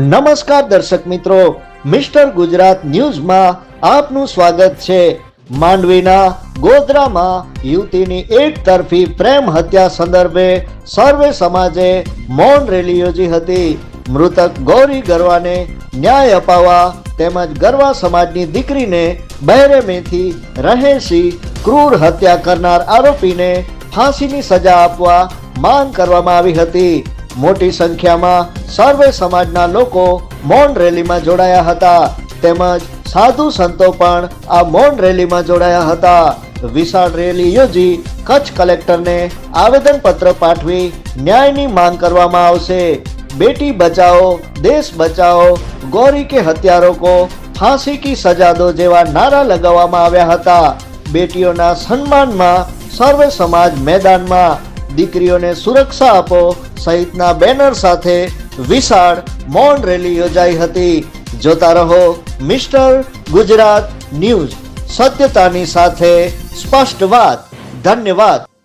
નમસ્કાર દર્શક મિત્રો, મિસ્ટર ગુજરાત ન્યૂઝમાં આપનું સ્વાગત છે. માંડવીના ગોધરામાં યુવતીની એક તરફી પ્રેમ હત્યા સંદર્ભે સર્વે સમાજે મૌન રેલી યોજી હતી. મૃતક ગૌરી ગરવાને ન્યાય અપાવવા તેમજ ગરવા સમાજની દીકરીને બહેરેમેથી રહેશી ક્રૂર હત્યા કરનાર આરોપીને ફાંસીની સજા આપવા માંગ કરવામાં આવી હતી. મોટી સંખ્યામાં સર્વે સમાજના લોકો મૌન રેલીમાં જોડાયા હતા. તેમજ સાધુ સંતો પણ આ મૌન રેલીમાં જોડાયા હતા. વિશાળ રેલી યોજી કચ્છ કલેક્ટરને આવેદન પત્ર પાઠવી ન્યાયની માંગ કરવામાં આવશે. બેટી બચાઓ દેશ બચાઓ ગોરી કે હત્યારો કો ફાંસી કી સજા દો જેવા નારા લગાવવામાં આવ્યા હતા. બેટીઓના સન્માનમાં સર્વે સમાજ મેદાનમાં દીકરીઓને સુરક્ષા આપો સહિતના બેનર સાથે વિશાળ મૌન રેલી યોજાઈ હતી. જોતા રહો મિસ્ટર ગુજરાત ન્યૂઝ. સત્યતાની સાથે સ્પષ્ટ વાત. ધન્યવાદ.